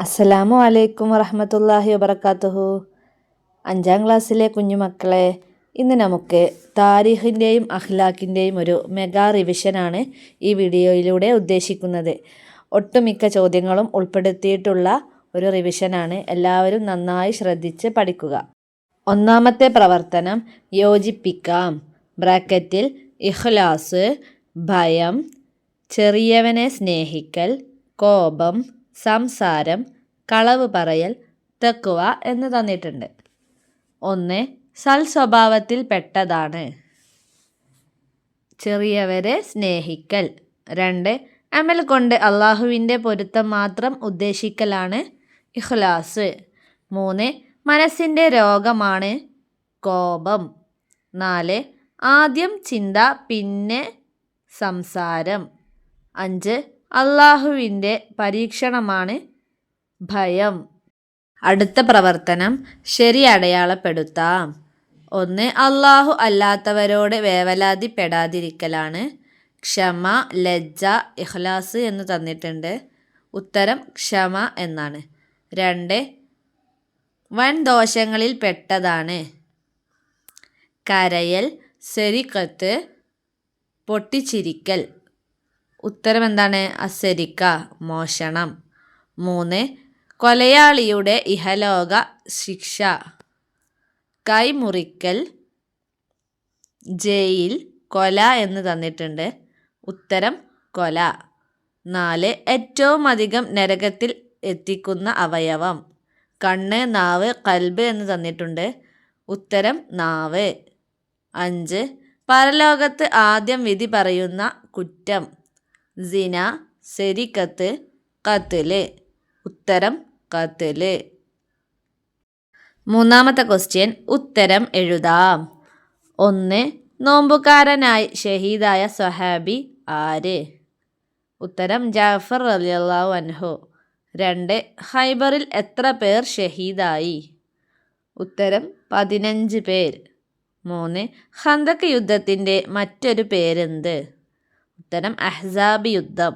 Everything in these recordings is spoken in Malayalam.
അസ്സലാമു അലൈക്കും വറഹമത്തല്ലാഹി വബർക്കാത്തുഹു അഞ്ചാം ക്ലാസ്സിലെ കുഞ്ഞുമക്കളെ ഇന്ന് നമുക്ക് താരിഖിന്റെയും അഖ്ലാഖിന്റെയും ഒരു മെഗാ റിവിഷനാണ് ഈ വീഡിയോയിലൂടെ ഉദ്ദേശിക്കുന്നത്. ഒട്ടുമിക്ക ചോദ്യങ്ങളും ഉൾപ്പെടുത്തിയിട്ടുള്ള ഒരു റിവിഷനാണ് എല്ലാവരും നന്നായി ശ്രദ്ധിച്ച് പഠിക്കുക. ഒന്നാമത്തെ പ്രവർത്തനം യോജിപ്പിക്കാം. ബ്രാക്കറ്റിൽ ഇഖ്ലാസ് ഭയം ചെറിയവനെ സ്നേഹിക്കൽ കോപം സംസാരം കളവ് പറയൽ തെക്കുവ എന്ന് തന്നിട്ടുണ്ട്. ഒന്ന് സൽ സ്വഭാവത്തിൽ പെട്ടതാണ്. ചെറിയവരെ സ്നേഹിക്കൽ. രണ്ട് അമൽ കൊണ്ട് അള്ളാഹുവിന്റെ പൊരുത്തം മാത്രം ഉദ്ദേശിക്കലാണ് ഇഖ്ലാസ്. മൂന്ന് മനസ്സിന്റെ രോഗമാണ് കോപം. നാല് ആദ്യം ചിന്ത പിന്നെ സംസാരം. അഞ്ച് അള്ളാഹുവിന്റെ പരീക്ഷണമാണ് ഭയം. അടുത്ത പ്രവർത്തനം ശരി അടയാളപ്പെടുത്താം. ഒന്ന് അള്ളാഹു അല്ലാത്തവരോട് വേവലാതിപ്പെടാതിരിക്കലാണ്. ക്ഷമ ലജ്ജ ഇഖ്ലാസ് എന്ന് തന്നിട്ടുണ്ട്. ഉത്തരം ക്ഷമ എന്നാണ്. രണ്ട് വൻ ദോഷങ്ങളിൽ പെട്ടതാണ്. കരയൽ സെരിക്കത്ത് പൊട്ടിച്ചിരിക്കൽ. ഉത്തരം എന്താണ് അസരിക്ക മോഷണം. മൂന്ന് കൊലയാളിയുടെ ഇഹലോക ശിക്ഷ. കൈമുറിക്കൽ ജയിൽ കൊല എന്ന് തന്നിട്ടുണ്ട്. ഉത്തരം കൊല. നാല് ഏറ്റവും അധികം നരകത്തിൽ എത്തിക്കുന്ന അവയവം. കണ്ണ് നാവ് കൽബ് എന്ന് തന്നിട്ടുണ്ട്. ഉത്തരം നാവ്. അഞ്ച് പരലോകത്ത് ആദ്യം വിധി പറയുന്ന കുറ്റം. സിന സെരിക്കത്ത് കത്തിൽ. ഉത്തരം കത്തിൽ. മൂന്നാമത്തെ ക്വസ്റ്റ്യൻ ഉത്തരം എഴുതാം. ഒന്ന് നോമ്പുകാരനായി ഷഹീദായ സൊഹാബി ആര്? ഉത്തരം ജാഫർ അലിയല്ലാഹു അൻഹു. രണ്ട് ഹൈബറിൽ എത്ര പേർ ഷഹീദായി? ഉത്തരം പതിനഞ്ച് പേർ. മൂന്ന് ഹന്തക് യുദ്ധത്തിന്റെ മറ്റൊരു പേരെന്ത്? ഉത്തരം അഹ്സാബ് യുദ്ധം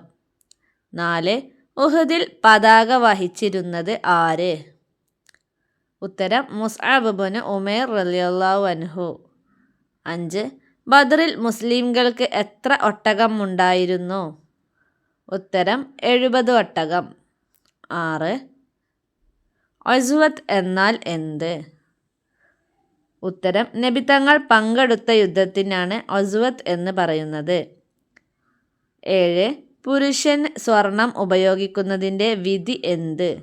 നാല് ഉഹദിൽ പതാക വഹിച്ചിരുന്നത് ആര്? ഉത്തരം മുസ്അബുബിന് ഉമേർ റലിയല്ലാഹു അൻഹു. അഞ്ച് ബദറിൽ മുസ്ലിംകൾക്ക് എത്ര ഒട്ടകം ഉണ്ടായിരുന്നു? ഉത്തരം എഴുപത് ഒട്ടകം. ആറ് ഒസുവത്ത് എന്നാൽ എന്ത്? ഉത്തരം നബിതങ്ങൾ പങ്കെടുത്ത യുദ്ധത്തിനാണ് ഒസുവത്ത് എന്ന് പറയുന്നത്. ഏഴ്. പുരുഷൻ സ്വർണം ഉപയോഗിക്കുന്നതിന്റെ വിധി എന്ത്?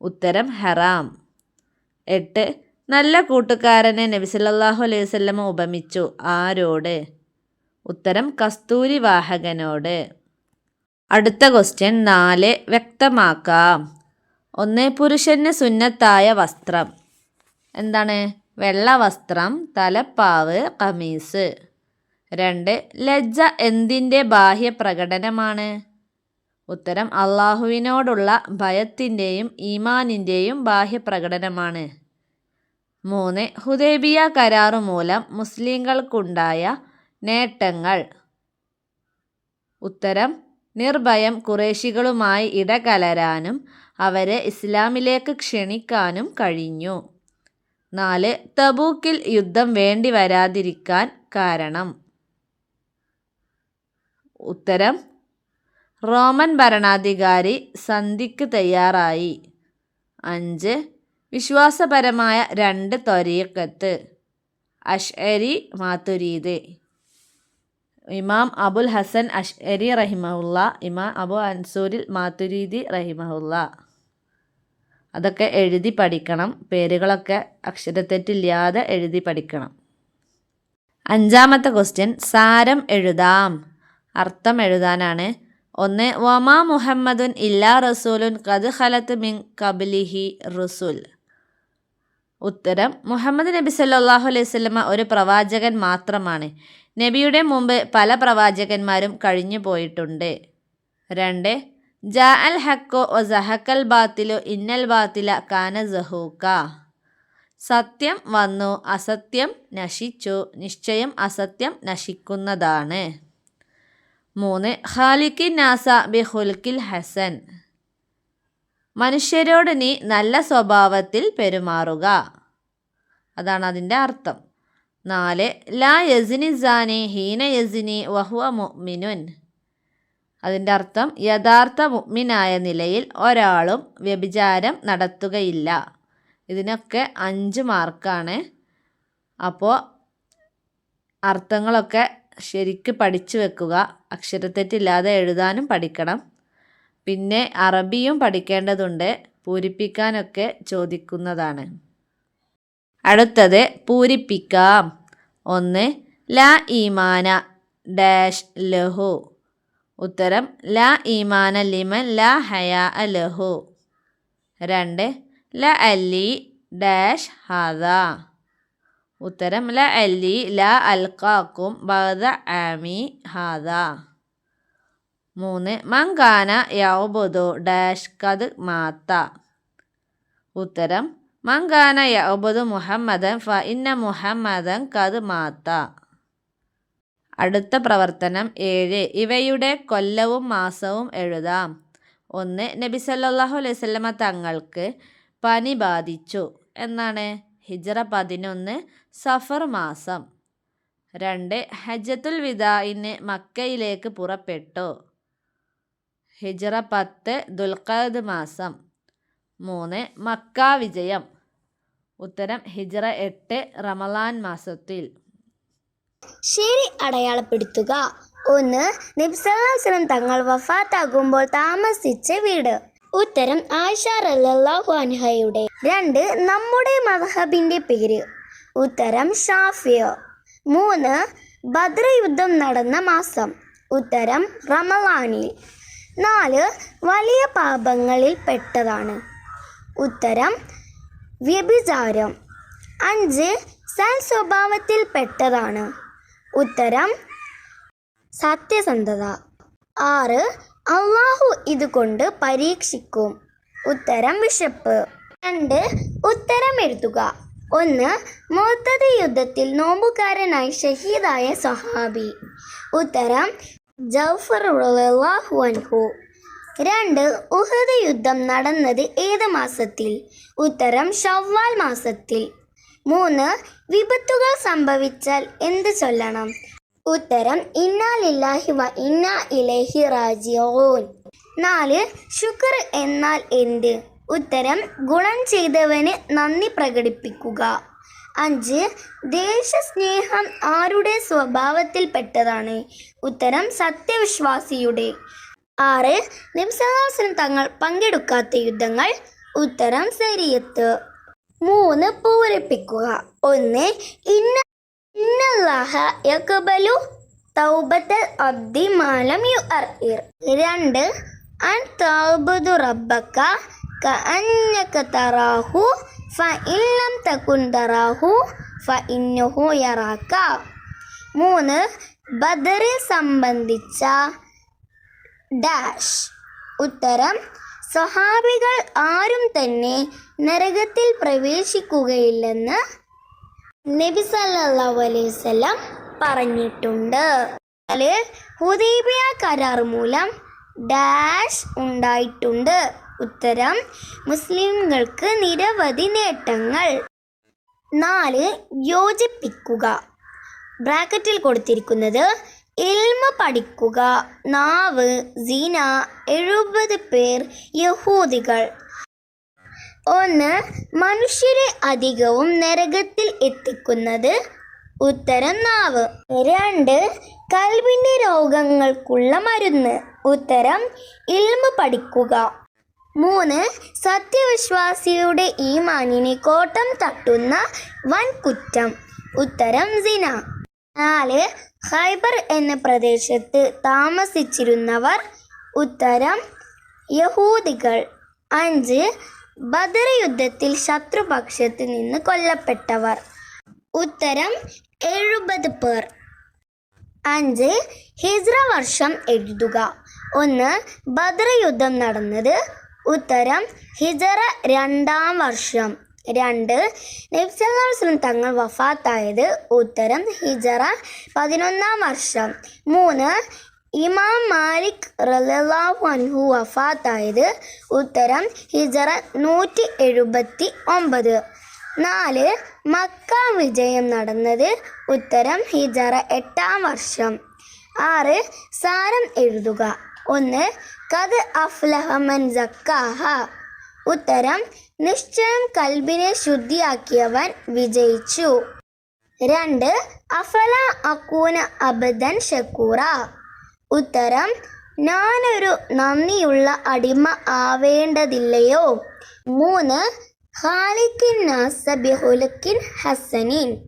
ഉത്തരം ഹറാം. എട്ട്. നല്ല കൂട്ടുകാരനെ നബിസല്ലാഹു അലൈഹി വസല്ലമ ഉപമിച്ചു. ആരോട്? ഉത്തരം കസ്തൂരി വാഹകനോട്. അടുത്ത ക്വസ്റ്റ്യൻ നാല്. വ്യക്തമാക്കാം. ഒന്ന് പുരുഷന് സുന്നത്തായ വസ്ത്രം. എന്താണ്? വെള്ള വസ്ത്രം തലപ്പാവ് കമീസ്. രണ്ട് ലജ്ജ എന്തിന്റെ ബാഹ്യ പ്രകടനമാണ്? ഉത്തരം അള്ളാഹുവിനോടുള്ള ഭയത്തിന്റെയും ഈമാനിന്റെയും ബാഹ്യ പ്രകടനമാണ്. മൂന്ന് ഹുദൈബിയ കരാറു മൂലം മുസ്ലിങ്ങൾക്കുണ്ടായ നേട്ടങ്ങൾ. ഉത്തരം നിർഭയം കുറേശികളുമായി ഇടകലരാനും അവരെ ഇസ്ലാമിലേക്ക് ക്ഷണിക്കാനും കഴിഞ്ഞു. നാല് തബൂക്കിൽ യുദ്ധം വേണ്ടി വരാതിരിക്കാൻ കാരണം. ഉത്തരം റോമൻ ഭരണാധികാരി സന്ധിക്ക് തയ്യാറായി. അഞ്ച് വിശ്വാസപരമായ രണ്ട് ത്വരീക്കത്ത് അഷ്അരി മാത്തുരീദ്. ഇമാം അബുൽ ഹസൻ അഷ്അരി റഹിമഹുല്ല ഇമാം അബു അൻസൂരിൽ മാതുരീദി റഹിമഹുല്ല. അതൊക്കെ എഴുതി പഠിക്കണം. പേരുകളൊക്കെ അക്ഷരത്തെറ്റില്ലാതെ എഴുതി പഠിക്കണം. അഞ്ചാമത്തെ ക്വസ്റ്റ്യൻ സാരം എഴുതാം. അർത്ഥം എഴുതാനാണ് ഒന്ന് വമാ മുഹമ്മദുൻ ഇല്ലാ റസൂലുൻ കത് ഖലത്ത് മിൻ കബിലിഹി റസുൽ. ഉത്തരം മുഹമ്മദ് നബി സല്ലാഹു അലൈഹി സ്വലമ ഒരു പ്രവാചകൻ മാത്രമാണ്. നബിയുടെ മുമ്പ് പല പ്രവാചകന്മാരും കഴിഞ്ഞു പോയിട്ടുണ്ട്. രണ്ട് ജാ അൽ ഹക്കോ ഒ സഹക്കൽ ബാത്തിലു ഇന്നൽ ബാത്തില കാന സഹൂക്ക. സത്യം വന്നു അസത്യം നശിച്ചു നിശ്ചയം അസത്യം നശിക്കുന്നതാണ്. മൂന്ന് ഖാലിക്കി നാസ ബി ഹുൽക്കിൽ ഹസൻ. മനുഷ്യരോട് നീ നല്ല സ്വഭാവത്തിൽ പെരുമാറുക. അതാണ് അതിന്റെ അർത്ഥം. നാല് ലാ യസിനി സാനി ഹീന യസിനി വഹുവ മുഅ്മിനുൻ. അതിന്റെ അർത്ഥം യഥാർത്ഥ മുഅ്മിനായ നിലയിൽ ഒരാളും വ്യഭിചാരം നടത്തുകയില്ല. ഇതിനൊക്കെ അഞ്ച് മാർക്കാണ്. അപ്പോൾ അർത്ഥങ്ങളൊക്കെ ശരിക്ക് പഠിച്ചു വെക്കുക. അക്ഷരത്തെറ്റില്ലാതെ എഴുതാനും പഠിക്കണം. പിന്നെ അറബിയും പഠിക്കേണ്ടതുണ്ട്. പൂരിപ്പിക്കാനൊക്കെ ചോദിക്കുന്നതാണ്. അടുത്തത് പൂരിപ്പിക്കാം. ഒന്ന് ല ഈമാന ഡാഷ് ലഹു. ഉത്തരം ല ഈമാന ലിമൻ ല ഹയാ ലഹു. രണ്ട് ല അല്ലി ഡാഷ് ഹാദ. ഉത്തരം ല അല്ലി ല അൽക്കാക്കും ബദ ആമി ഹാദ. മൂന്ന് മങ്കാന യൗബുദു ഡാഷ് കത് മാത്ത. ഉത്തരം മങ്കാന യൗബുദു മുഹമ്മദൻ ഫ ഇന്ന മുഹമ്മദൻ കത് മാത്ത. അടുത്ത പ്രവർത്തനം ഏഴ് ഇവയുടെ കൊല്ലവും മാസവും എഴുതാം. ഒന്ന് നബി സല്ലാഹു അലൈഹി വസല്ലമ തങ്ങൾക്ക് പനി ബാധിച്ചു. എന്നാണ് ഹിജറ പതിനൊന്ന് സഫർ മാസം. രണ്ട് ഹജ്ജത്തുൽ വിദായിന് മക്കയിലേക്ക് പുറപ്പെട്ടു. ഹിജറ പത്ത് ദുൽഖദ് മാസം. മൂന്ന് മക്ക വിജയം. ഉത്തരം ഹിജറ എട്ട് റമലാൻ മാസത്തിൽ. ശരി അടയാളപ്പെടുത്തുക. ഒന്ന് നിബ്സലം തങ്ങൾ വഫാത്താകുമ്പോൾ താമസിച്ച വീട്. ഉത്തരം ആയിഷ റളിയല്ലാഹു അൻഹയുടെ. രണ്ട് നമ്മുടെ മദ്ഹബിന്റെ പേര്. ഉത്തരം ഷാഫിയ. മൂന്ന് ബദ്ര യുദ്ധം നടന്ന മാസം. ഉത്തരം റമലാനിൽ നാല് വലിയ പാപങ്ങളിൽ പെട്ടതാണ്. ഉത്തരം വ്യഭിചാരം. അഞ്ച് സൽ സ്വഭാവത്തിൽ പെട്ടതാണ്. ഉത്തരം സത്യസന്ധത. ആറ് അള്ളാഹു ഇതുകൊണ്ട് പരീക്ഷിക്കും. ഉത്തരം വിശപ്പ്. രണ്ട് ഉത്തരം എഴുതുക. ഒന്ന് മോത്തത് യുദ്ധത്തിൽ നോമ്പുകാരനായി ഷഹീദായ സഹാബി ഉത്തരം ജൗഫർ അൻഹു. രണ്ട് ഉഹദ് യുദ്ധം നടന്നത് ഏത് മാസത്തിൽ? ഉത്തരം ഷവ്വാൽ മാസത്തിൽ. മൂന്ന് വിപത്തുകൾ സംഭവിച്ചാൽ എന്ത് ചൊല്ലണം? ഉത്തരം ഇന്നാലില്ലാഹി വ ഇന്നാ ഇലൈഹി റാജിഊൻ. നാല് ശുക്ർ എന്നാൽ എന്ത്? ഉത്തരം ഗുണം ചെയ്തവന് നന്ദി പ്രകടിപ്പിക്കുക. അഞ്ച് ദേശസ്നേഹം ആരുടെ സ്വഭാവത്തിൽപ്പെട്ടതാണ്? ഉത്തരം സത്യവിശ്വാസിയുടെ. ആറ് നിംസഹാസനം തങ്ങൾ പങ്കെടുക്കാത്ത യുദ്ധങ്ങൾ. ഉത്തരം ശരിയത്ത്. മൂന്ന് പൂരിപ്പിക്കുക. ഒന്ന് ഇന്ന ഇന്നല്ലാഹ തൗബത്തൽ അബ്ദി മാലം ഇർ. രണ്ട് അൻ തൗബുദു റബ്ബക കഅന്നക تراه فإن لم തകുൻ تراه ഫഇന്നഹു യറാക മൂന്ന് ബദറിൽ സംബന്ധിച്ച ഡാഷ് ഉത്തരം സ്വഹാബികൾ ആരും തന്നെ നരകത്തിൽ പ്രവേശിക്കുകയില്ലെന്ന് നബി സല്ലല്ലാഹു പറഞ്ഞിട്ടുണ്ട്. അതിൽ ഹുദൈബിയ കരാർ മൂലം ഡാഷ് ഉണ്ടായിട്ടുണ്ട്. ഉത്തരം. മുസ്ലിങ്ങൾക്ക് നിരവധി നേട്ടങ്ങൾ. നാല് യോജിപ്പിക്കുക. ബ്രാക്കറ്റിൽ കൊടുത്തിരിക്കുന്നത് ഇൽമ പഠിക്കുക. നാവ് സീന എഴുപത് പേർ യഹൂദികൾ. ഒന്ന് മനുഷ്യരെ അധികവും നരകത്തിൽ എത്തിക്കുന്നത്. ഉത്തരം നാവ്. രണ്ട് കൽവിന്റെ രോഗങ്ങൾക്കുള്ള മരുന്ന്. ഉത്തരം ഇൽമ പഠിക്കുക. മൂന്ന് സത്യവിശ്വാസിയുടെ ഈമാനിനെ കോട്ടം തട്ടുന്ന വൻ കുറ്റം ഉത്തരം സിന. നാല് ഹൈബർ എന്ന പ്രദേശത്ത് താമസിച്ചിരുന്നവർ. ഉത്തരം യഹൂദികൾ. അഞ്ച് ബദർ യുദ്ധത്തിൽ ശത്രുപക്ഷത്ത് നിന്ന് കൊല്ലപ്പെട്ടവർ. ഉത്തരം എഴുപത് പേർ. അഞ്ച് ഹിജ്ര വർഷം എഴുതുക. ഒന്ന് ബദർ യുദ്ധം നടന്നത് ഉത്തരം ഹിജറ രണ്ടാം വർഷം. രണ്ട് നബ്സല്ലാസ്ലം തങ്ങൾ വഫാത്തായത് ഉത്തരം ഹിജറ പതിനൊന്നാം വർഷം. മൂന്ന് ഇമാം മാലിക് റലാഹു അൻഹു വഫാത്തായത് ഉത്തരം ഹിജറ നൂറ്റി എഴുപത്തി ഒമ്പത് നാല് മക്ക വിജയം നടന്നത് ഉത്തരം ഹിജറ എട്ടാം വർഷം. ആറ് സാരം എഴുതുക. ഒന്ന് കത് അഫ്ലഹമൻ സക്കാഹ ഉത്തരം നിശ്ചയം കൽബിനെ ശുദ്ധിയാക്കിയവൻ വിജയിച്ചു. രണ്ട് അഫല അക്കൂന അബദൻ ഷക്കൂറ. ഉത്തരം ഞാനൊരു നന്ദിയുള്ള അടിമ ആവേണ്ടതില്ലയോ. മൂന്ന് ഹാലിക്കിൻ നാസബിഹുലക്കിൻ ഹസനിൻ.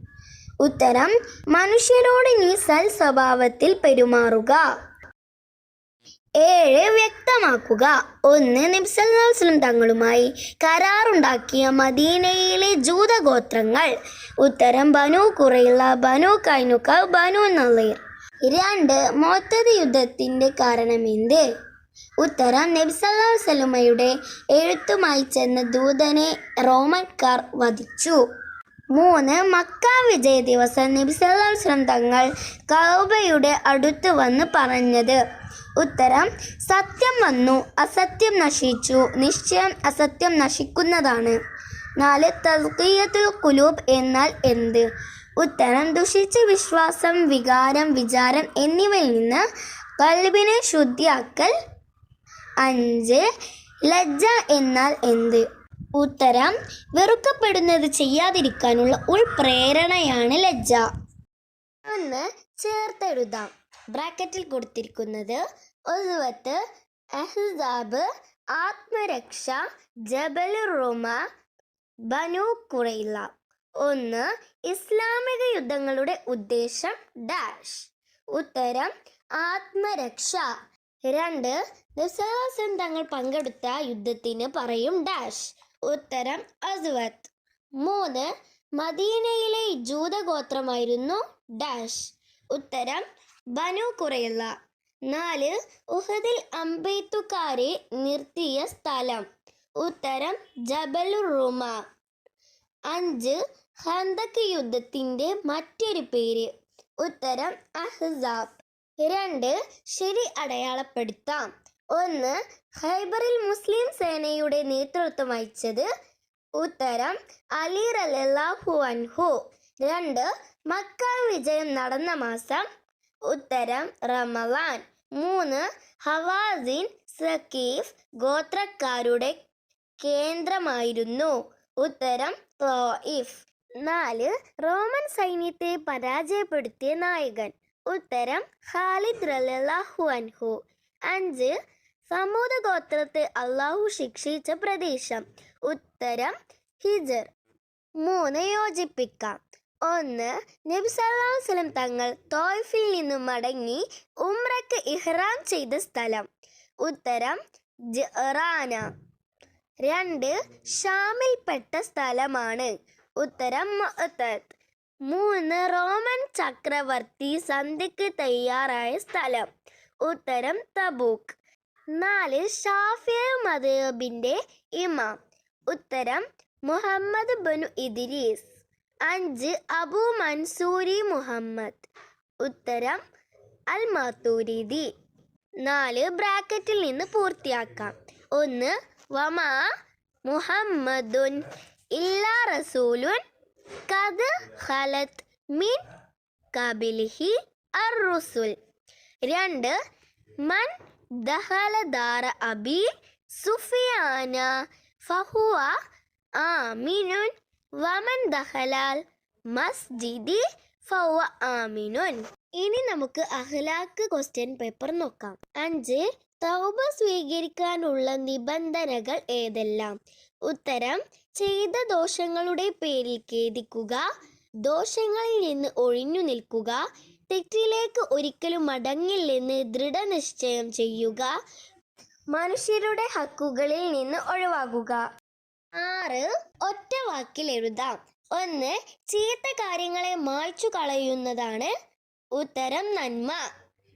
ഉത്തരം മനുഷ്യരോട് നീ സൽ സ്വഭാവത്തിൽ പെരുമാറുക. ഏഴ് വ്യക്തമാക്കുക. ഒന്ന് നിബ്സല്ലാസ്ലം തങ്ങളുമായി കരാറുണ്ടാക്കിയ മദീനയിലെ ജൂതഗോത്രങ്ങൾ. ഉത്തരം ബനു കുറയില്ല ബനു കൈനുക്ക ബനു നളീർ. രണ്ട് മൊത്തത് യുദ്ധത്തിന്റെ കാരണമെന്ത്? ഉത്തരം നബ്സല്ലാസ്ലമയുടെ എഴുത്തുമായി ചെന്ന ദൂതനെ റോമൻകാർ വധിച്ചു. മൂന്ന് മക്ക വിജയ ദിവസം നബിസല്ലാസ്ലം തങ്ങൾ കൗബയുടെ അടുത്ത് വന്ന് പറഞ്ഞത് ഉത്തരം സത്യം വന്നു. അസത്യം നശിച്ചു. നിശ്ചയം അസത്യം നശിക്കുന്നതാണ്. നാല് തൽക്കീയത്തിൽ കുലൂബ് എന്നാൽ എന്ത്? ഉത്തരം ദുഷിച്ച വിശ്വാസം വികാരം വിചാരം എന്നിവയിൽ നിന്ന് കൽബിനെ ശുദ്ധിയാക്കൽ. അഞ്ച് ലജ്ജ എന്നാൽ എന്ത്? ഉത്തരം വെറുക്കപ്പെടുന്നത് ചെയ്യാതിരിക്കാനുള്ള ഉൾപ്രേരണയാണ് ലജ്ജ. ഒന്ന് ചേർത്തെഴുതാം. ബ്രാക്കറ്റിൽ കൊടുത്തിരിക്കുന്നത് ഒഴുവത്ത് അഹ്സാബ് ആത്മരക്ഷ ജബൽ റുമ ബനു കുറയില്ല ഒന്ന് ഇസ്ലാമിക യുദ്ധങ്ങളുടെ ഉദ്ദേശം ഡാഷ്. ഉത്തരം ആത്മരക്ഷ. രണ്ട് നിസ്സാസം തങ്ങൾ പങ്കെടുത്ത യുദ്ധത്തിന് പറയും ഡാഷ്. ഉത്തരം അസ്വത്ത്. മൂന്ന് മദീനയിലെ ജൂതഗോത്രമായിരുന്നു ഡാഷ്. ഉത്തരം ബനു കുറയുള്ള നാല് ഉഹദിൽ അമ്പെയ്ത്തുകാരെ നിർത്തിയ സ്ഥലം. ഉത്തരം ജബലുർ റുമ അഞ്ച് ഹന്തക് യുദ്ധത്തിന്റെ മറ്റൊരു പേര്. ഉത്തരം അഹ്സാബ്. രണ്ട് ശരി അടയാളപ്പെടുത്താം. ഒന്ന് ഹൈബറിൽ മുസ്ലിം സേനയുടെ നേതൃത്വം വഹിച്ചത്. ഉത്തരം അലി റലാഹു അൻഹു. രണ്ട് മക്ക വിജയം നടന്ന മാസം ഉത്തരം റമലാൻ മൂന്ന് ഹവാസിൻ സക്കീഫ് ഗോത്രക്കാരുടെ കേന്ദ്രമായിരുന്നു. ഉത്തരം തോയിഫ് നാല് റോമൻ സൈന്യത്തെ പരാജയപ്പെടുത്തിയ നായകൻ. ഉത്തരം ഖാലിദ് റലാഹു അൻഹു. അഞ്ച് സമൂത ഗോത്രത്തെ അള്ളാഹു ശിക്ഷിച്ച പ്രദേശം. ഉത്തരം ഹിജർ. മൂന്ന് യോജിപ്പിക്കാം. ഒന്ന് നബി സല്ലല്ലാഹു വസല്ലം തങ്ങൾ തോയ്ഫിൽ നിന്നും മടങ്ങി ഉംറക്ക് ഇഹ്റാം ചെയ്ത സ്ഥലം. ഉത്തരം ജറാന. രണ്ട് ഷാമിൽപ്പെട്ട സ്ഥലമാണ്. ഉത്തരം മുഅത്തദ്. മൂന്ന് റോമൻ ചക്രവർത്തി സന്ധിക്ക് തയ്യാറായ സ്ഥലം. ഉത്തരം തബൂക്ക്. നാല് ഷാഫിയ മദബിന്റെ ഇമാം. ഉത്തരം മുഹമ്മദ് ബനു ഇദ്രീസ്. അഞ്ച് അബു മൻസൂരി മുഹമ്മദ്. ഉത്തരം അൽ മാത്തൂരിദി നാല് ബ്രാക്കറ്റിൽ നിന്ന് പൂർത്തിയാക്കാം. ഒന്ന് വമാ മുഹമ്മദുൻ ഇല്ലാ റസൂലുൻ കത് ഖലത് മിൻ കബിലിഹി അർ റുസുൽ രണ്ട് മൻ ദഹല ദാറ അബി സുഫിയാന ഫഹുവ ആമിനുൻ വമൻ ദഹലാൽ മസ്ജിദി ഫവ ആമിനുൻ. ഇനി നമുക്ക് അഹ്ലാക്ക് ക്വസ്റ്റ്യൻ പേപ്പർ നോക്കാം. അഞ്ച് തൗബ സ്വീകരിക്കാനുള്ള നിബന്ധനകൾ ഏതെല്ലാം? ഉത്തരം ചെയ്ത ദോഷങ്ങളുടെ പേരിൽ ഖേദിക്കുക ദോഷങ്ങളിൽ നിന്ന് ഒഴിഞ്ഞു നിൽക്കുക തെറ്റിലേക്ക് ഒരിക്കലും മടങ്ങില്ലെന്ന് ദൃഢനിശ്ചയം ചെയ്യുക മനുഷ്യരുടെ ഹക്കുകളിൽ നിന്ന് ഒഴിവാകുക. ആറ് ഒറ്റ വാക്കിൽ എഴുതാം. ഒന്ന് ചീത്ത കാര്യങ്ങളെ മായ്ച്ചു കളയുന്നതാണ് ഉത്തരം നന്മ.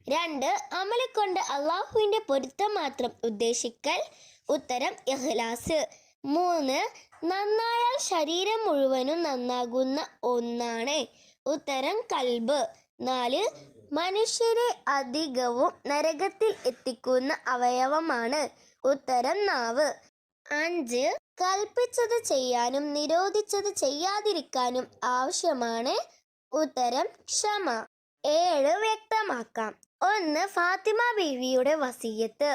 രണ്ട് അമല കൊണ്ട് അള്ളാഹുവിന്റെ പൊരുത്തം മാത്രം ഉദ്ദേശിക്കൽ ഉത്തരം ഇഖ്ലാസ്. മൂന്ന് നന്നായാൽ ശരീരം മുഴുവനും നന്നാകുന്ന ഒന്നാണ് ഉത്തരം കൽബ്. നാല് മനുഷ്യരെ അധികവും നരകത്തിൽ എത്തിക്കുന്ന അവയവമാണ് ഉത്തരം നാവ്. അഞ്ച് കൽപ്പിച്ചത് ചെയ്യാനും നിരോധിച്ചത് ചെയ്യാതിരിക്കാനും ആവശ്യമാണ്. ഉത്തരം ക്ഷമ. ഏഴ് വ്യക്തമാക്കാം. ഒന്ന് ഫാത്തിമ ബീവിയുടെ വസീയത്ത്.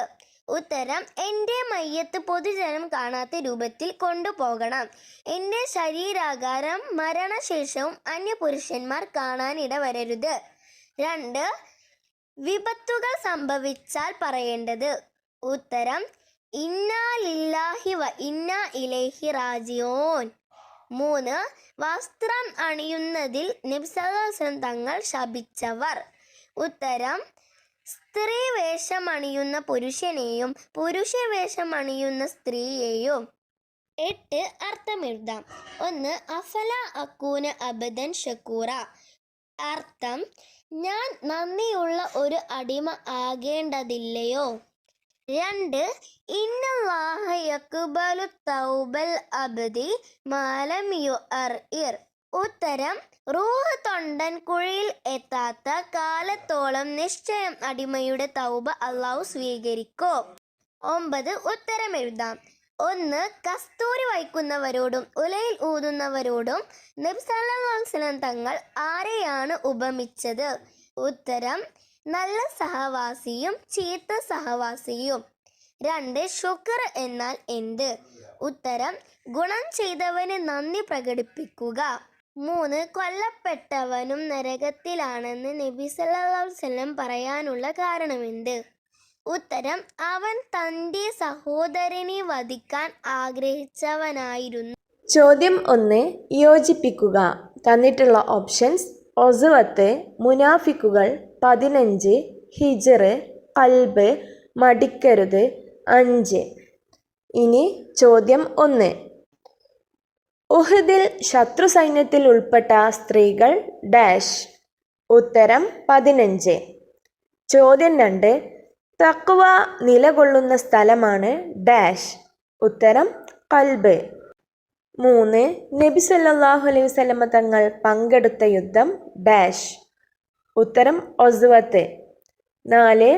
ഉത്തരം എന്റെ മയ്യത്ത് പൊതുജനം കാണാത്ത രൂപത്തിൽ കൊണ്ടുപോകണം. എന്റെ ശരീരാകാരം മരണശേഷവും അന്യപുരുഷന്മാർ കാണാനിട വരരുത് രണ്ട് വിപത്തുകൾ സംഭവിച്ചാൽ പറയേണ്ടത്. ഉത്തരം ഇന്നാ ലില്ലാഹി വ ഇന്നാ ഇലൈഹി റാജിയോൻ മൂന്ന് വസ്ത്രം അണിയുന്നതിൽ നബ്സല്ലാസ്ലം തങ്ങൾ ശപിച്ചവർ. ഉത്തരം സ്ത്രീ വേഷമണിയുന്ന പുരുഷനെയും പുരുഷ വേഷമണിയുന്ന സ്ത്രീയെയും. എട്ട് അർത്ഥമെഴുതാം. ഒന്ന് അഫല അക്കൂന അബദൻ ഷക്കൂറ. അർത്ഥം ഞാൻ നന്ദിയുള്ള ഒരു അടിമ ആകേണ്ടതില്ലയോ? രണ്ട് ഇർ. ഉത്തരം റൂഹ് തൊണ്ടൻ കുഴിയിൽ എത്താത്ത കാലത്തോളം നിശ്ചയം അടിമയുടെ തൗബ അള്ളാഹു സ്വീകരിക്കോ. ഒമ്പത് ഉത്തരം എഴുതാം. ഒന്ന് കസ്തൂരി വഹിക്കുന്നവരോടും ഉലയിൽ ഊതുന്നവരോടും നബ്സല്ലാസ്ലം തങ്ങൾ ആരെയാണ് ഉപമിച്ചത്? ഉത്തരം നല്ല സഹവാസിയും ചീത്ത സഹവാസിയും. രണ്ട് ഷുക്കർ എന്നാൽ എന്ത്? ഉത്തരം ഗുണം ചെയ്തവന് നന്ദി പ്രകടിപ്പിക്കുക. മൂന്ന് കൊല്ലപ്പെട്ടവനും നരകത്തിലാണെന്ന് നബി അലൈഹി പറയാനുള്ള കാരണമെന്ത്? ഉത്തരം അവൻ തന്റെ സഹോദരനെ വധിക്കാൻ ആഗ്രഹിച്ചവനായിരുന്നു. ചോദ്യം ഒന്ന് യോജിപ്പിക്കുക. തന്നിട്ടുള്ള ഓപ്ഷൻസ് ഒസുവത്ത് മുനാഫിക്കുകൾ പതിനഞ്ച് ഹിജറ് കൽബ് മടിക്കരുത് അഞ്ച്. ഇനി ചോദ്യം ഒന്ന്. ഉഹദിൽ ശത്രു സൈന്യത്തിൽ ഉൾപ്പെട്ട സ്ത്രീകൾ ഡാഷ്. ഉത്തരം പതിനഞ്ച്. ചോദ്യം രണ്ട്. തക്വ നിലകൊള്ളുന്ന സ്ഥലമാണ് ഡാഷ്. ഉത്തരം കൽബ്. മൂന്ന് നബി സല്ലാഹു അലൈഹി വസല്ലമ തങ്ങൾ പങ്കെടുത്ത യുദ്ധം ഡാഷ്. ഉത്തരം ഒസ്വത്ത്. നാല്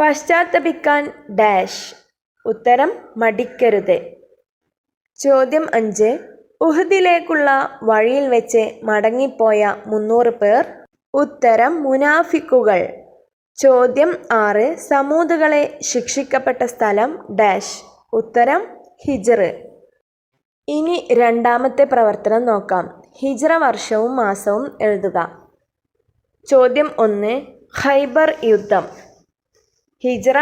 പശ്ചാത്തപിക്കാൻ ഡാഷ്. ഉത്തരം മടിക്കരുത്. ചോദ്യം അഞ്ച് ഉഹദിലേക്കുള്ള വഴിയിൽ വെച്ച് മടങ്ങിപ്പോയ മുന്നൂറ് പേർ. ഉത്തരം മുനാഫിക്കുകൾ. ചോദ്യം ആറ് സമൂതുകളെ ശിക്ഷിക്കപ്പെട്ട സ്ഥലം ഡാഷ്. ഉത്തരം ഹിജർ ഇനി രണ്ടാമത്തെ പ്രവർത്തനം നോക്കാം. ഹിജ്റ വർഷവും മാസവും എഴുതുക. ചോദ്യം ഒന്ന് ഹൈബർ യുദ്ധം. ഹിജ്റ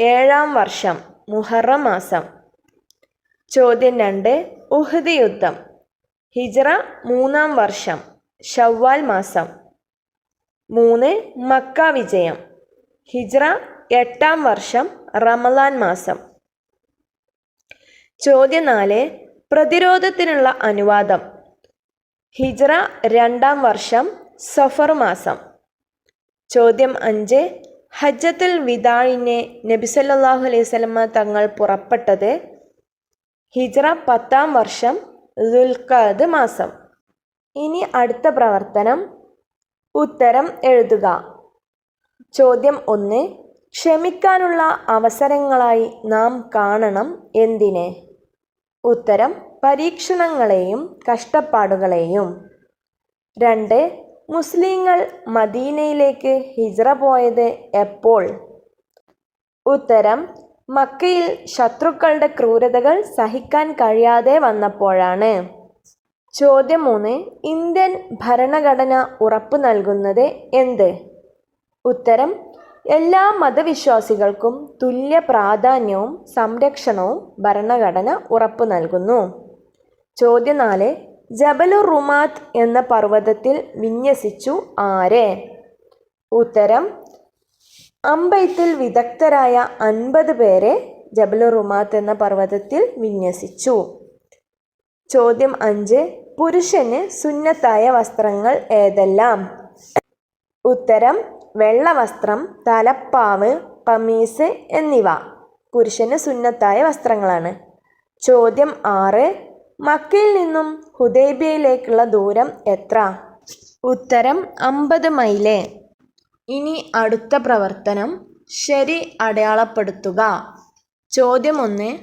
ഏഴാം വർഷം മുഹറം മാസം. ചോദ്യം രണ്ട് ഉഹദ് യുദ്ധം. ഹിജ്റ മൂന്നാം വർഷം ഷവ്വാൽ മാസം. മൂന്ന് മക്ക വിജയം. ഹിജ്റ എട്ടാം വർഷം റമലാൻ മാസം. ചോദ്യം നാല് പ്രതിരോധത്തിനുള്ള അനുവാദം. ഹിജ്റ രണ്ടാം വർഷം സഫർ മാസം. ചോദ്യം അഞ്ച്. ഹജ്ജത്തുൽ വിദാഴിനെ നബിസല്ലാഹു അലൈഹി തങ്ങൾ പുറപ്പെട്ടത് ഹിജ്റ പത്താം വർഷം ദുൽഖാദ് മാസം. ഇനി അടുത്ത പ്രവർത്തനം. ഉത്തരം എഴുതുക. ചോദ്യം ഒന്ന്. ക്ഷമിക്കാനുള്ള അവസരങ്ങളായി നാം കാണണം എന്തിനെ? ഉത്തരം പരീക്ഷണങ്ങളെയും കഷ്ടപ്പാടുകളെയും. രണ്ട് മുസ്ലിങ്ങൾ മദീനയിലേക്ക് ഹിജ്റ പോയത് എപ്പോൾ? ഉത്തരം മക്കയിൽ ശത്രുക്കളുടെ ക്രൂരതകൾ സഹിക്കാൻ കഴിയാതെ വന്നപ്പോഴാണ്. ചോദ്യം മൂന്ന് ഇന്ത്യൻ ഭരണഘടന ഉറപ്പു നൽകുന്നത് എന്ത്? ഉത്തരം എല്ലാ മതവിശ്വാസികൾക്കും തുല്യ പ്രാധാന്യവും സംരക്ഷണവും ഭരണഘടന ഉറപ്പു നൽകുന്നു. ചോദ്യം നാല്. ജബലുർ റുമാത്ത് എന്ന പർവതത്തിൽ വിന്യസിച്ചു ആരെ? ഉത്തരം. അമ്പയത്തിൽ വിദഗ്ധരായ അൻപത് പേരെ ജബലുർ റുമാത്ത് എന്ന പർവതത്തിൽ വിന്യസിച്ചു. ചോദ്യം അഞ്ച്. പുരുഷന് സുന്നത്തായ വസ്ത്രങ്ങൾ ഏതെല്ലാം? ഉത്തരം വെള്ള വസ്ത്രം തലപ്പാവ് കമീസ് എന്നിവ. പുരുഷന് സുന്നത്തായ വസ്ത്രങ്ങളാണ്. ചോദ്യം ആറ് മക്കയിൽ നിന്നും ഹുദൈബിയയിലേക്കുള്ള ദൂരം എത്ര? ഉത്തരം അമ്പത് മൈൽ. ഇനി അടുത്ത പ്രവർത്തനം ശരി അടയാളപ്പെടുത്തുക. ചോദ്യം ഒന്ന്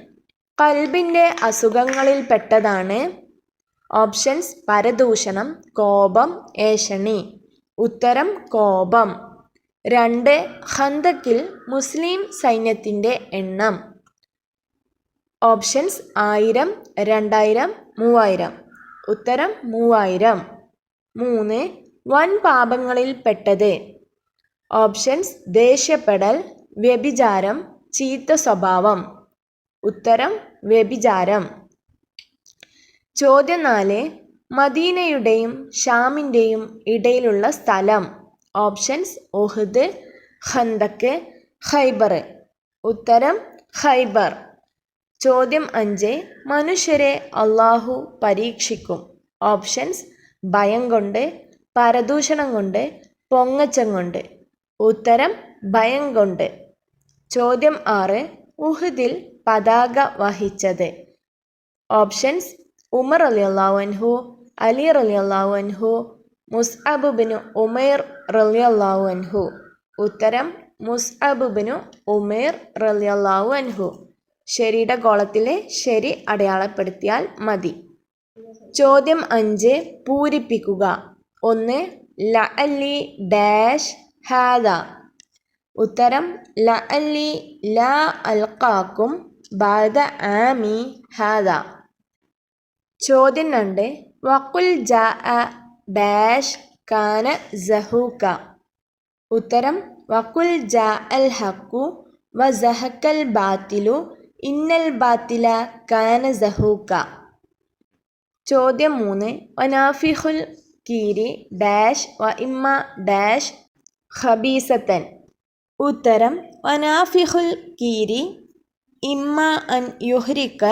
കൽബിന്റെ അസുഖങ്ങളിൽപ്പെട്ടതാണ് ഓപ്ഷൻസ് പരദൂഷണം കോപം ഏഷണി. ഉത്തരം കോപം. രണ്ട് ഹന്തക്കിൽ മുസ്ലിം സൈന്യത്തിന്റെ എണ്ണം. ഓപ്ഷൻസ് ആയിരം രണ്ടായിരം മൂവായിരം. ഉത്തരം മൂവായിരം. മൂന്ന് വൻ പാപങ്ങളിൽപ്പെട്ടത് ഓപ്ഷൻസ് ദേഷ്യപ്പെടൽ വ്യഭിചാരം ചീത്ത സ്വഭാവം. ഉത്തരം വ്യഭിചാരം. ചോദ്യം നാല് മദീനയുടെയും ഷാമിന്റെയും ഇടയിലുള്ള സ്ഥലം. Options Uhud Khandaq Khaibar. ഉത്തരം ഖൈബർ. ചോദ്യം അഞ്ച് മനുഷ്യരെ അള്ളാഹു പരീക്ഷിക്കും. ഓപ്ഷൻസ് ഭയം കൊണ്ട് പരദൂഷണം കൊണ്ട് പൊങ്ങച്ചം കൊണ്ട്. ഉത്തരം ഭയം കൊണ്ട്. ചോദ്യം ആറ് ഉഹദിൽ പതാക വഹിച്ചത്. ഓപ്ഷൻസ് ഉമർ അലി അൻഹു അലി റലിയല്ലാഹു അൻഹു മുസ്അബ് ബിനു ഉമേർ റളിയല്ലാഹു അൻഹു ഉത്തരം മുസ്അബ് ബിനു ഉമേർ റളിയല്ലാഹു അൻഹു ശരിയുടെ ഗോളത്തിലെ ശരി അടയാളപ്പെടുത്തിയാൽ മതി. ചോദ്യം അഞ്ച് പൂരിപ്പിക്കുക. ഒന്ന് ല അല്ലി ഡാഷ് ഹാദ. ഉത്തരം ല അല്ലി ല അൽക്കാക്കും ബാദ ആമി ഹാദ. ചോദ്യം രണ്ട് വക്കുൽ ജാ ഡാഷ് കാന സഹൂക്ക ഉത്തരം വക്കുൽ ജാ അൽ ഹക്കു വ സഹക്കൽ ബാത്തിലു ഇന്നൽ ബാത്തില കാന സഹൂക്ക. ചോദ്യം മൂന്ന് വനാഫിഹുൽ കീരി ഡാഷ് വ ഇമ്മ ഡാഷ് ഖബീസത്തൻ ഉത്തരം വനാഫിഹുൽ കീരി ഇമ്മ അൻ യുഹ്രിക്ക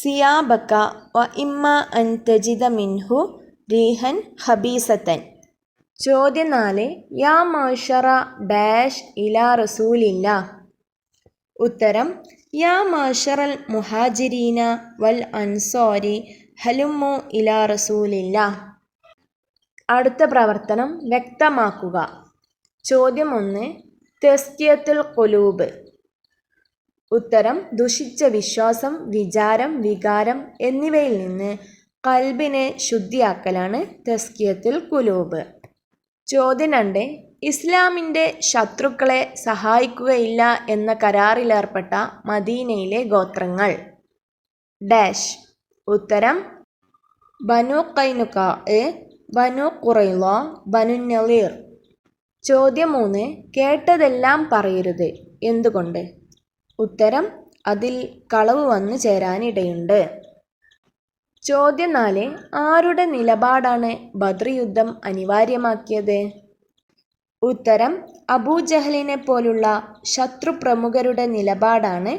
സിയാബക്ക വ ഇമ്മ അൻ തജിത മിൻഹു റീഹൻ ഹബീസത്തൻ ചോദ്യം നാല് യാ മാഷറ ഡാഷ് ഇലാ റസൂലില്ല? ഉത്തരം യാ മാഷറൽ മുഹാജിരീന വൽ അൻസോരി ഹലുമു ഇലാ റസൂലില്ല. അടുത്ത പ്രവർത്തനം വ്യക്തമാക്കുക. ചോദ്യം ഒന്ന് തെസ്കിയത്തുൽ കൊലൂബ് ഉത്തരം ദുഷിച്ച വിശ്വാസം വിചാരം വികാരം എന്നിവയിൽ നിന്ന് കൽബിനെ ശുദ്ധിയാക്കലാണ് തസ്കിയത്തിൽ കുലൂബ്. ചോദ്യം രണ്ട് ഇസ്ലാമിന്റെ ശത്രുക്കളെ സഹായിക്കുകയില്ല എന്ന കരാറിലേർപ്പെട്ട മദീനയിലെ ഗോത്രങ്ങൾ. ഡാഷ് ഉത്തരം ബനു കൈനുക എ ബനു കുറൈല ബനു നളീർ ചോദ്യം മൂന്ന് കേട്ടതെല്ലാം പറയരുത്. എന്തുകൊണ്ട്? ഉത്തരം അതിൽ കളവ് വന്നു ചേരാനിടയുണ്ട്. ചോദ്യം നാല്. ആരുടെ നിലപാടാണ് ബദ്ർ യുദ്ധം അനിവാര്യമാക്കിയത്? ഉത്തരം അബൂജഹലിനെ പോലുള്ള ശത്രു പ്രമുഖരുടെ നിലപാടാണ്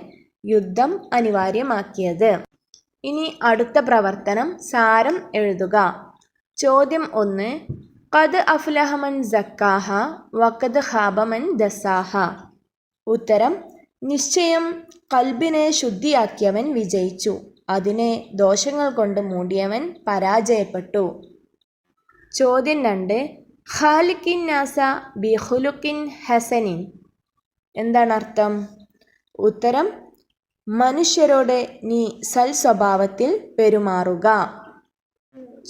യുദ്ധം അനിവാര്യമാക്കിയത്. ഇനി അടുത്ത പ്രവർത്തനം സാരം എഴുതുക. ചോദ്യം ഒന്ന്. കത് അഫ്ലഹമൻ സക്കാഹ വക്കത് ഹാബമൻ ദസാഹ. ഉത്തരം നിശ്ചയം കൽബിനെ ശുദ്ധിയാക്കിയവൻ വിജയിച്ചു. അതിനെ ദോഷങ്ങൾ കൊണ്ട് മൂടിയവൻ പരാജയപ്പെട്ടു. ചോദ്യം രണ്ട്. ഖാലിക്കിൻ നാസ ബിഹുലുക്കിൻ ഹസനിൻ. എന്താണ് അർത്ഥം? ഉത്തരം മനുഷ്യരോട് നീ സൽ സ്വഭാവത്തിൽ പെരുമാറുക.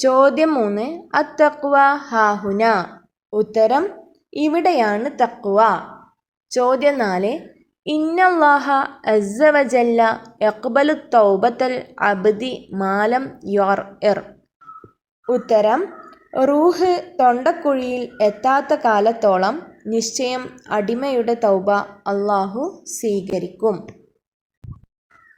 ചോദ്യം മൂന്ന്. അത്തക്വ ഹാഹുന. ഉത്തരം ഇവിടെയാണ് തക്വ ചോദ്യം നാല്. ഇന്നല്ലാഹ അസ്സവജല്ല യക്ബലു തൗബത്തൽ അബ്ദി മാലം യോർ എർ ഉത്തരം റൂഹ് തൊണ്ടക്കുഴിയിൽ എത്താത്ത കാലത്തോളം നിശ്ചയം അടിമയുടെ തൗബ അള്ളാഹു സ്വീകരിക്കും.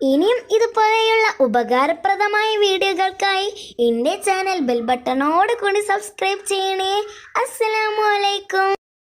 ഇനിയും ഇതുപോലെയുള്ള ഉപകാരപ്രദമായ വീഡിയോകൾക്കായി എന്റെ ചാനൽ ബെൽ ബട്ടണോട് കൂടി സബ്സ്ക്രൈബ് ചെയ്യണേ. അസ്സലാമു അലൈക്കും.